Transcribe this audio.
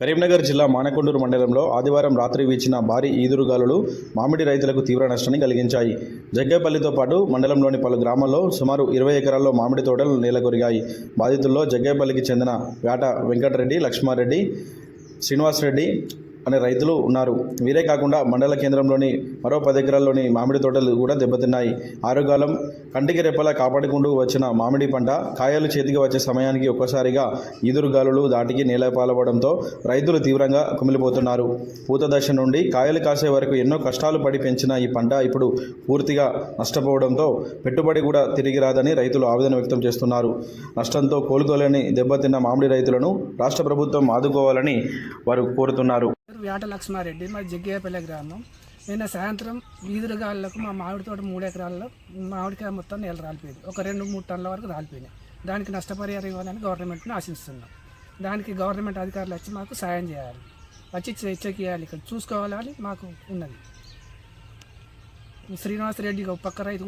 కరీంనగర్ జిల్లా మానకొండూరు మండలంలో ఆదివారం రాత్రి వీచిన భారీ ఈదురుగాలులు మామిడి రైతులకు తీవ్ర నష్టాన్ని కలిగించాయి. జగ్గేపల్లితో పాటు మండలంలోని పలు గ్రామాల్లో సుమారు ఇరవై ఎకరాల్లో మామిడి తోటలు నేలకొరిగాయి. బాధితుల్లో జగ్గేపల్లికి చెందిన వేట వెంకటరెడ్డి లక్ష్మారెడ్డి శ్రీనివాసరెడ్డి అనే రైతులు ఉన్నారు. వీరే కాకుండా మండల కేంద్రంలోని మరో పది ఎకరాల్లోని మామిడి తోటలు కూడా దెబ్బతిన్నాయి. ఆరుగాలం కంటికి రెప్పలా కాపాడుకుంటూ వచ్చిన మామిడి పంట కాయలు చేతికి వచ్చే సమయానికి ఒక్కసారిగా ఈదురుగాలులు దాటికి నేలపాలవడంతో రైతులు తీవ్రంగా కుమిలిపోతున్నారు. పూత దశ నుండి కాయలు కాసే వరకు ఎన్నో కష్టాలు పడి పెంచిన ఈ పంట ఇప్పుడు పూర్తిగా నష్టపోవడంతో పెట్టుబడి కూడా తిరిగి రాదని రైతులు ఆవేదన వ్యక్తం చేస్తున్నారు. నష్టంతో కోలుకోలేని దెబ్బతిన్న మామిడి రైతులను రాష్ట్ర ప్రభుత్వం ఆదుకోవాలని వారు కోరుతున్నారు. వేట లక్ష్మారెడ్డి మా జగ్గేపల్లి గ్రామం. నిన్న సాయంత్రం వీధులగాళ్ళకు మా మామిడి తోట మూడు ఎకరాల్లో మామిడికాయ మొత్తం నేల రాలిపోయింది. ఒక రెండు మూడు టన్నుల వరకు రాలిపోయినాయి. దానికి నష్టపరిహారం ఇవ్వాలని గవర్నమెంట్ని ఆశిస్తున్నాం. దానికి గవర్నమెంట్ అధికారులు వచ్చి మాకు సాయం చేయాలి. వచ్చి చె- చెక్ చేయాలి ఇక్కడ చూసుకోవాలని మాకు ఉన్నది. శ్రీనివాసరెడ్డి ఒక పక్క రైతు